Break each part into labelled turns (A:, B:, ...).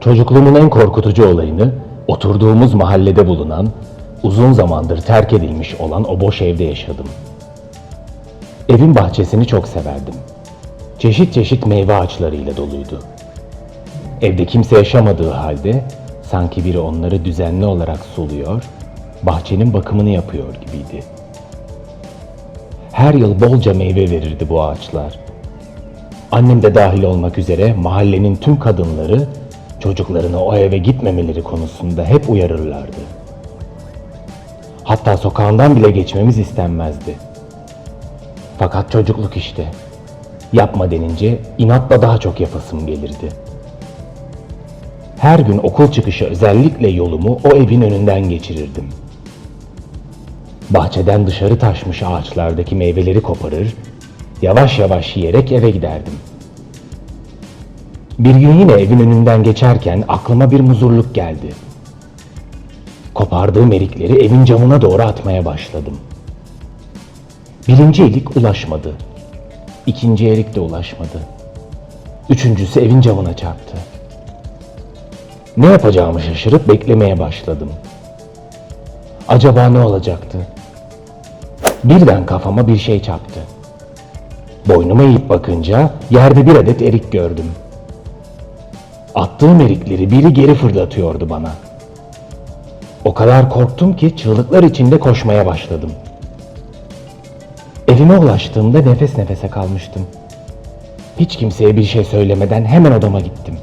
A: Çocukluğumun en korkutucu olayını oturduğumuz mahallede bulunan, uzun zamandır terk edilmiş olan o boş evde yaşadım. Evin bahçesini çok severdim. Çeşit çeşit meyve ağaçlarıyla doluydu. Evde kimse yaşamadığı halde sanki biri onları düzenli olarak suluyor, bahçenin bakımını yapıyor gibiydi. Her yıl bolca meyve verirdi bu ağaçlar. Annem de dahil olmak üzere mahallenin tüm kadınları çocuklarına o eve gitmemeleri konusunda hep uyarırlardı. Hatta sokağından bile geçmemiz istenmezdi. Fakat çocukluk işte. Yapma denince inatla daha çok yapasım gelirdi. Her gün okul çıkışı özellikle yolumu o evin önünden geçirirdim. Bahçeden dışarı taşmış ağaçlardaki meyveleri koparır, yavaş yavaş yiyerek eve giderdim. Bir gün yine evin önünden geçerken aklıma bir muzurluk geldi. Kopardığım erikleri evin camına doğru atmaya başladım. Birinci erik ulaşmadı. İkinci erik de ulaşmadı. Üçüncüsü evin camına çarptı. Ne yapacağımı şaşırıp beklemeye başladım. Acaba ne olacaktı? Birden kafama bir şey çarptı. Boynuma eğip bakınca yerde bir adet erik gördüm. Attığım erikleri biri geri fırlatıyordu bana. O kadar korktum ki çığlıklar içinde koşmaya başladım. Evime ulaştığımda nefes nefese kalmıştım. Hiç kimseye bir şey söylemeden hemen odama gittim.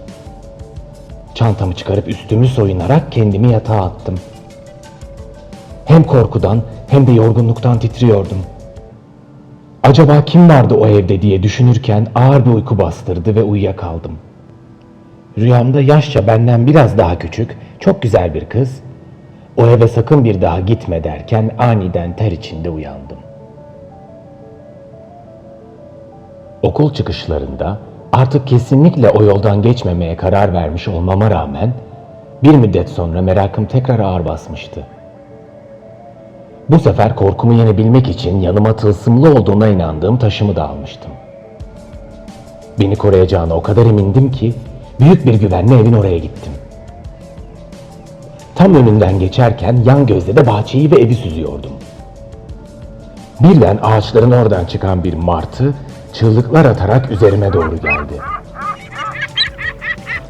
A: Çantamı çıkarıp üstümü soyunarak kendimi yatağa attım. Hem korkudan hem de yorgunluktan titriyordum. Acaba kim vardı o evde diye düşünürken ağır bir uyku bastırdı ve uyuyakaldım. Rüyamda yaşça benden biraz daha küçük, çok güzel bir kız, o eve sakın bir daha gitme derken aniden ter içinde uyandım. Okul çıkışlarında artık kesinlikle o yoldan geçmemeye karar vermiş olmama rağmen bir müddet sonra merakım tekrar ağır basmıştı. Bu sefer korkumu yenebilmek için yanıma tılsımlı olduğuna inandığım taşımı da almıştım. Beni koruyacağına o kadar emindim ki büyük bir güvenle evin oraya gittim. Tam önünden geçerken yan gözle de bahçeyi ve evi süzüyordum. Birden ağaçların oradan çıkan bir martı çığlıklar atarak üzerime doğru geldi.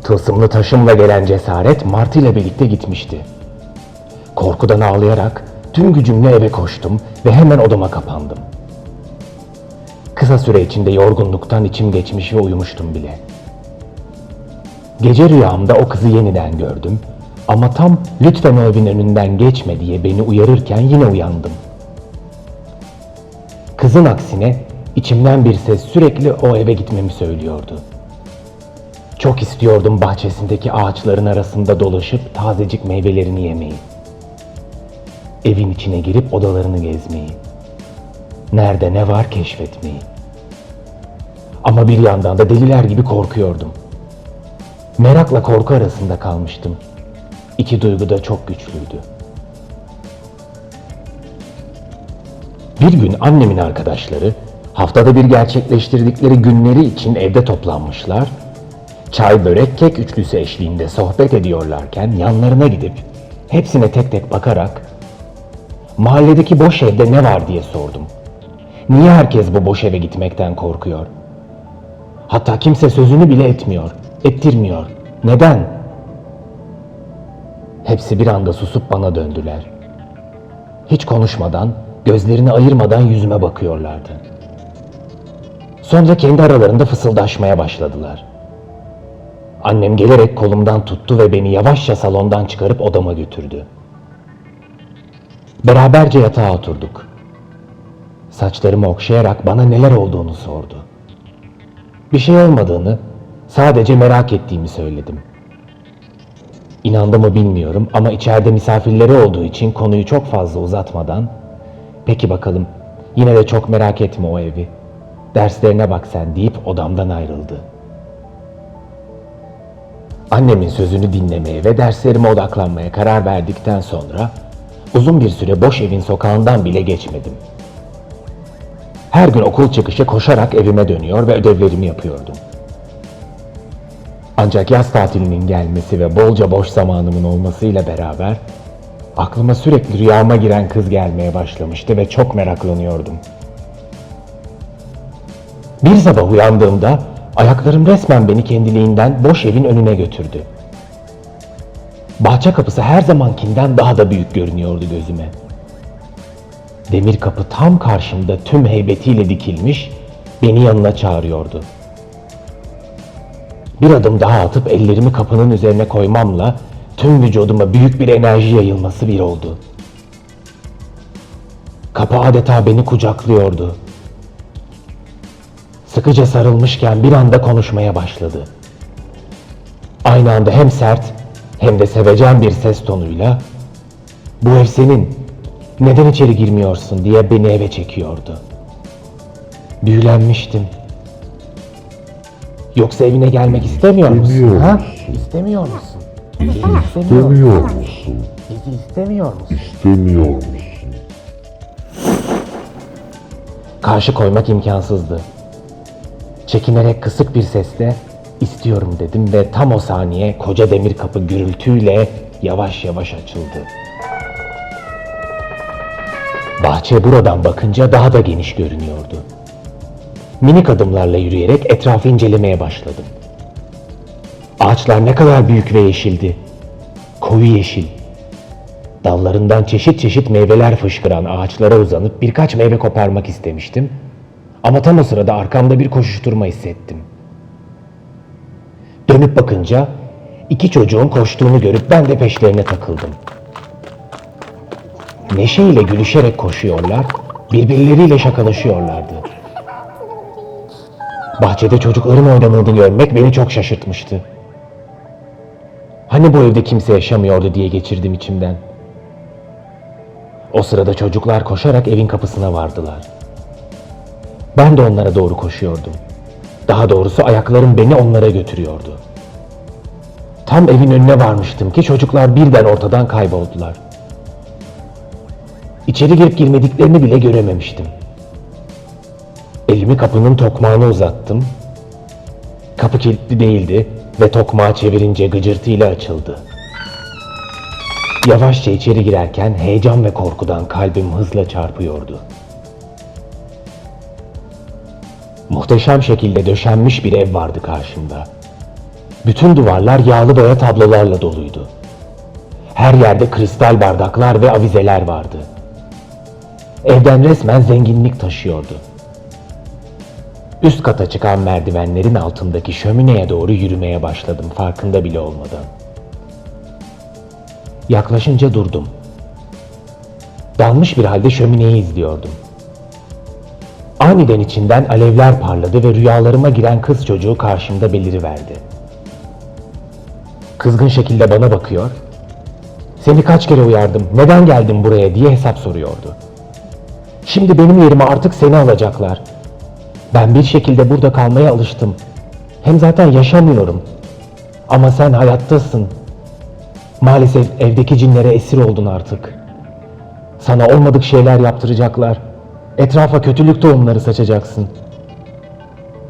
A: Tılsımlı taşımla gelen cesaret martı ile birlikte gitmişti. Korkudan ağlayarak tüm gücümle eve koştum ve hemen odama kapandım. Kısa süre içinde yorgunluktan içim geçmiş ve uyumuştum bile. Gece rüyamda o kızı yeniden gördüm ama tam lütfen o evin önünden geçme diye beni uyarırken yine uyandım. Kızın aksine içimden bir ses sürekli o eve gitmemi söylüyordu. Çok istiyordum bahçesindeki ağaçların arasında dolaşıp tazecik meyvelerini yemeyi. Evin içine girip odalarını gezmeyi. Nerede ne var keşfetmeyi. Ama bir yandan da deliler gibi korkuyordum. Merakla korku arasında kalmıştım. İki duygu da çok güçlüydü. Bir gün annemin arkadaşları haftada bir gerçekleştirdikleri günleri için evde toplanmışlar. Çay, börek, kek üçlüsü eşliğinde sohbet ediyorlarken yanlarına gidip hepsine tek tek bakarak mahalledeki boş evde ne var diye sordum. Niye herkes bu boş eve gitmekten korkuyor? Hatta kimse sözünü bile etmiyor, ettirmiyor. Neden? Hepsi bir anda susup bana döndüler. Hiç konuşmadan, gözlerini ayırmadan yüzüme bakıyorlardı. Sonra kendi aralarında fısıldaşmaya başladılar. Annem gelerek kolumdan tuttu ve beni yavaşça salondan çıkarıp odama götürdü. Beraberce yatağa oturduk. Saçlarımı okşayarak bana neler olduğunu sordu. Bir şey olmadığını, sadece merak ettiğimi söyledim. İnandı mı bilmiyorum ama içeride misafirleri olduğu için konuyu çok fazla uzatmadan "Peki bakalım, yine de çok merak etme o evi. Derslerine bak sen." deyip odamdan ayrıldı. Annemin sözünü dinlemeye ve derslerime odaklanmaya karar verdikten sonra uzun bir süre boş evin sokağından bile geçmedim. Her gün okul çıkışı koşarak evime dönüyor ve ödevlerimi yapıyordum. Ancak yaz tatilinin gelmesi ve bolca boş zamanımın olmasıyla beraber aklıma sürekli rüyama giren kız gelmeye başlamıştı ve çok meraklanıyordum. Bir sabah uyandığımda ayaklarım resmen beni kendiliğinden boş evin önüne götürdü. Bahçe kapısı her zamankinden daha da büyük görünüyordu gözüme. Demir kapı tam karşımda tüm heybetiyle dikilmiş, beni yanına çağırıyordu. Bir adım daha atıp ellerimi kapının üzerine koymamla tüm vücuduma büyük bir enerji yayılması bir oldu. Kapı adeta beni kucaklıyordu. Sıkıca sarılmışken bir anda konuşmaya başladı. Aynı anda hem sert hem de sevecen bir ses tonuyla "Bu ev senin. Neden içeri girmiyorsun?" diye beni eve çekiyordu. Büyülenmiştim. Yoksa evine gelmek istemiyor musun? Ha? İstemiyor musun? Bizi istemiyor musun?
B: İstemiyor musun?
A: Bizi istemiyor musun?
B: İstemiyor musun?
A: Karşı koymak imkansızdı. Çekinerek kısık bir sesle istiyorum dedim ve tam o saniye koca demir kapı gürültüyle yavaş yavaş açıldı. Bahçe buradan bakınca daha da geniş görünüyordu. Minik adımlarla yürüyerek etrafı incelemeye başladım. Ağaçlar ne kadar büyük ve yeşildi. Koyu yeşil. Dallarından çeşit çeşit meyveler fışkıran ağaçlara uzanıp birkaç meyve koparmak istemiştim. Ama tam o sırada arkamda bir koşuşturma hissettim. Dönüp bakınca iki çocuğun koştuğunu görüp ben de peşlerine takıldım. Neşeyle gülüşerek koşuyorlar, birbirleriyle şakalaşıyorlardı. Bahçede çocukların oynadığını görmek beni çok şaşırtmıştı. Hani bu evde kimse yaşamıyordu diye geçirdim içimden. O sırada çocuklar koşarak evin kapısına vardılar. Ben de onlara doğru koşuyordum. Daha doğrusu ayaklarım beni onlara götürüyordu. Tam evin önüne varmıştım ki çocuklar birden ortadan kayboldular. İçeri girip girmediklerini bile görememiştim. Elimi kapının tokmağına uzattım. Kapı kilitli değildi ve tokmağı çevirince gıcırtıyla açıldı. Yavaşça içeri girerken heyecan ve korkudan kalbim hızla çarpıyordu. Muhteşem şekilde döşenmiş bir ev vardı karşımda. Bütün duvarlar yağlı boya tablolarla doluydu. Her yerde kristal bardaklar ve avizeler vardı. Evden resmen zenginlik taşıyordu. Üst kata çıkan merdivenlerin altındaki şömineye doğru yürümeye başladım farkında bile olmadan. Yaklaşınca durdum. Dalmış bir halde şömineyi izliyordum. Aniden içinden alevler parladı ve rüyalarıma giren kız çocuğu karşımda beliriverdi. Kızgın şekilde bana bakıyor, seni kaç kere uyardım, neden geldin buraya diye hesap soruyordu. Şimdi benim yerime artık seni alacaklar. Ben bir şekilde burada kalmaya alıştım. Hem zaten yaşamıyorum. Ama sen hayattasın. Maalesef evdeki cinlere esir oldun artık. Sana olmadık şeyler yaptıracaklar. Etrafa kötülük tohumları saçacaksın.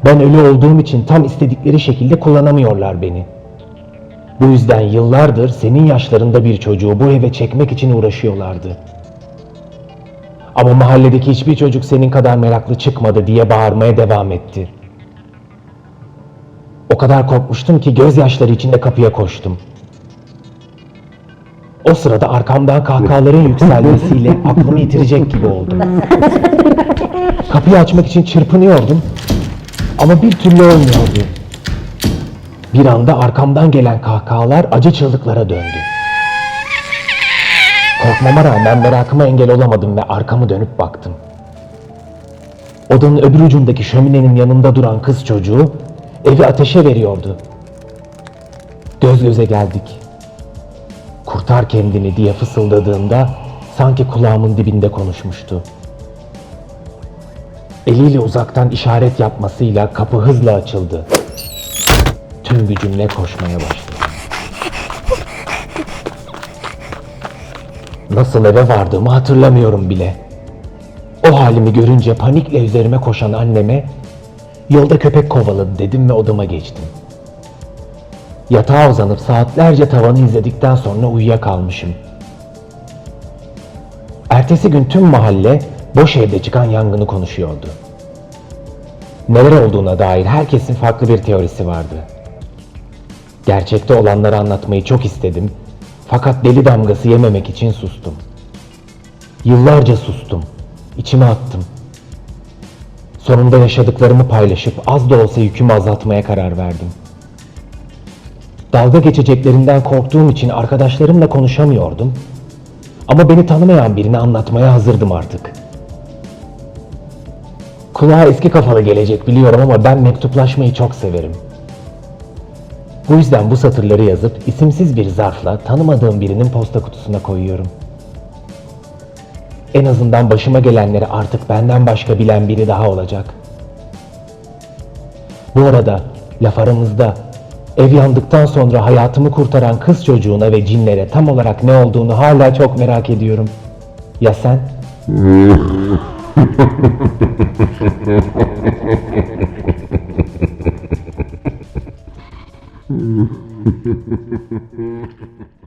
A: Ben ölü olduğum için tam istedikleri şekilde kullanamıyorlar beni. Bu yüzden yıllardır senin yaşlarında bir çocuğu bu eve çekmek için uğraşıyorlardı. Ama mahalledeki hiçbir çocuk senin kadar meraklı çıkmadı diye bağırmaya devam etti. O kadar korkmuştum ki gözyaşları içinde kapıya koştum. O sırada arkamdan kahkahaların yükselmesiyle aklımı yitirecek gibi oldum. Kapıyı açmak için çırpınıyordum ama bir türlü olmuyordu. Bir anda arkamdan gelen kahkahalar acı çığlıklara döndü. Korkmama rağmen merakıma engel olamadım ve arkamı dönüp baktım. Odanın öbür ucundaki şöminenin yanında duran kız çocuğu evi ateşe veriyordu. Göz göze geldik. Kurtar kendini diye fısıldadığında sanki kulağımın dibinde konuşmuştu. Eliyle uzaktan işaret yapmasıyla kapı hızla açıldı. Tüm gücümle koşmaya başladım. Nasıl eve vardığımı hatırlamıyorum bile. O halimi görünce panikle üzerime koşan anneme yolda köpek kovaladı dedim ve odama geçtim. Yatağa uzanıp saatlerce tavanı izledikten sonra uyuyakalmışım. Ertesi gün tüm mahalle boş evde çıkan yangını konuşuyordu. Neler olduğuna dair herkesin farklı bir teorisi vardı. Gerçekte olanları anlatmayı çok istedim fakat deli damgası yememek için sustum. Yıllarca sustum. İçime attım. Sonunda yaşadıklarımı paylaşıp az da olsa yükümü azaltmaya karar verdim. Dalga geçeceklerinden korktuğum için arkadaşlarımla konuşamıyordum. Ama beni tanımayan birini anlatmaya hazırdım artık. Kulağa eski kafalı gelecek biliyorum ama ben mektuplaşmayı çok severim. Bu yüzden bu satırları yazıp isimsiz bir zarfla tanımadığım birinin posta kutusuna koyuyorum. En azından başıma gelenleri artık benden başka bilen biri daha olacak. Bu arada laf aramızda ev yandıktan sonra hayatımı kurtaran kız çocuğuna ve cinlere tam olarak ne olduğunu hala çok merak ediyorum. Ya sen? Mm-hmm.